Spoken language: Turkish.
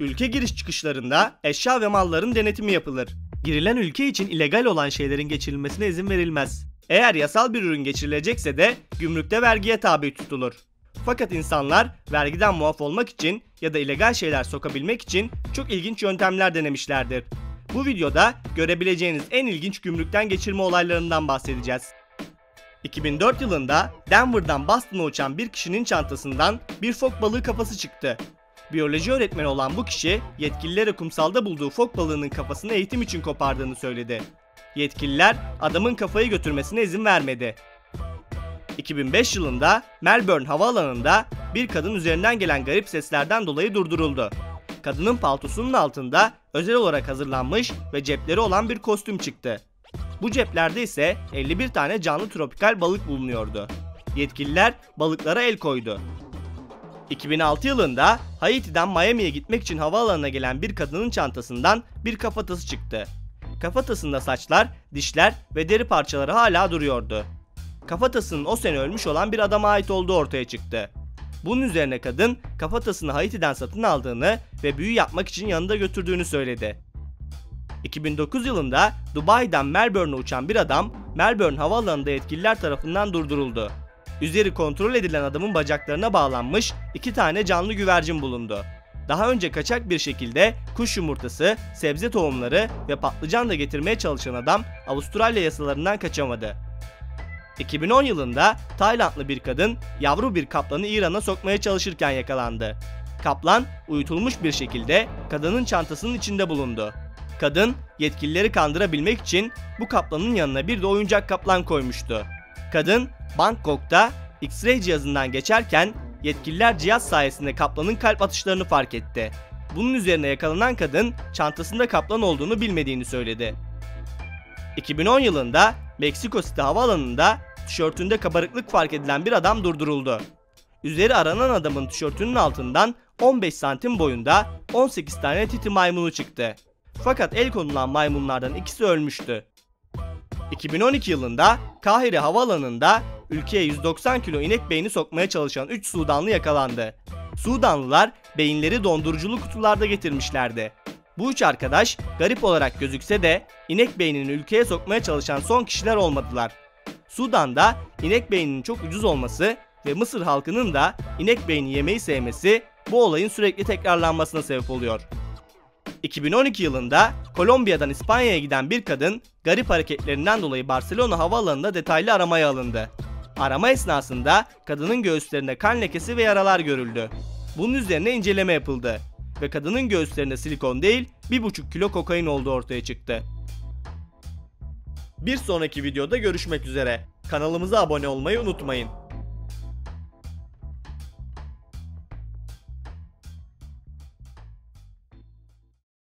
Ülke giriş çıkışlarında eşya ve malların denetimi yapılır. Girilen ülke için illegal olan şeylerin geçirilmesine izin verilmez. Eğer yasal bir ürün geçirilecekse de gümrükte vergiye tabi tutulur. Fakat insanlar vergiden muaf olmak için ya da illegal şeyler sokabilmek için çok ilginç yöntemler denemişlerdir. Bu videoda görebileceğiniz en ilginç gümrükten geçirme olaylarından bahsedeceğiz. 2004 yılında Denver'dan Boston'a uçan bir kişinin çantasından bir fok balığı kafası çıktı. Biyoloji öğretmeni olan bu kişi yetkililere kumsalda bulduğu fok balığının kafasını eğitim için kopardığını söyledi. Yetkililer adamın kafayı götürmesine izin vermedi. 2005 yılında Melbourne havaalanında bir kadın üzerinden gelen garip seslerden dolayı durduruldu. Kadının paltosunun altında özel olarak hazırlanmış ve cepleri olan bir kostüm çıktı. Bu ceplerde ise 51 tane canlı tropikal balık bulunuyordu. Yetkililer balıklara el koydu. 2006 yılında Haiti'den Miami'ye gitmek için havaalanına gelen bir kadının çantasından bir kafatası çıktı. Kafatasında saçlar, dişler ve deri parçaları hala duruyordu. Kafatasının o sene ölmüş olan bir adama ait olduğu ortaya çıktı. Bunun üzerine kadın kafatasını Haiti'den satın aldığını ve büyü yapmak için yanında götürdüğünü söyledi. 2009 yılında Dubai'den Melbourne'a uçan bir adam Melbourne havaalanında yetkililer tarafından durduruldu. Üzeri kontrol edilen adamın bacaklarına bağlanmış iki tane canlı güvercin bulundu. Daha önce kaçak bir şekilde kuş yumurtası, sebze tohumları ve patlıcan da getirmeye çalışan adam Avustralya yasalarından kaçamadı. 2010 yılında Taylandlı bir kadın yavru bir kaplanı İran'a sokmaya çalışırken yakalandı. Kaplan uyutulmuş bir şekilde kadının çantasının içinde bulundu. Kadın yetkilileri kandırabilmek için bu kaplanın yanına bir de oyuncak kaplan koymuştu. Kadın Bangkok'ta X-ray cihazından geçerken yetkililer cihaz sayesinde kaplanın kalp atışlarını fark etti. Bunun üzerine yakalanan kadın çantasında kaplan olduğunu bilmediğini söyledi. 2010 yılında Meksiko City havaalanında tişörtünde kabarıklık fark edilen bir adam durduruldu. Üzeri aranan adamın tişörtünün altından 15 santim boyunda 18 tane titi maymunu çıktı. Fakat el konulan maymunlardan ikisi ölmüştü. 2012 yılında Kahire havaalanında ülkeye 190 kilo inek beyni sokmaya çalışan 3 Sudanlı yakalandı. Sudanlılar beyinleri donduruculu kutularda getirmişlerdi. Bu üç arkadaş garip olarak gözükse de inek beynini ülkeye sokmaya çalışan son kişiler olmadılar. Sudan'da inek beyninin çok ucuz olması ve Mısır halkının da inek beyni yemeyi sevmesi bu olayın sürekli tekrarlanmasına sebep oluyor. 2012 yılında Kolombiya'dan İspanya'ya giden bir kadın garip hareketlerinden dolayı Barcelona havaalanında detaylı aramaya alındı. Arama esnasında kadının göğüslerinde kan lekesi ve yaralar görüldü. Bunun üzerine inceleme yapıldı ve kadının göğüslerinde silikon değil 1,5 kilo kokain olduğu ortaya çıktı. Bir sonraki videoda görüşmek üzere. Kanalımıza abone olmayı unutmayın.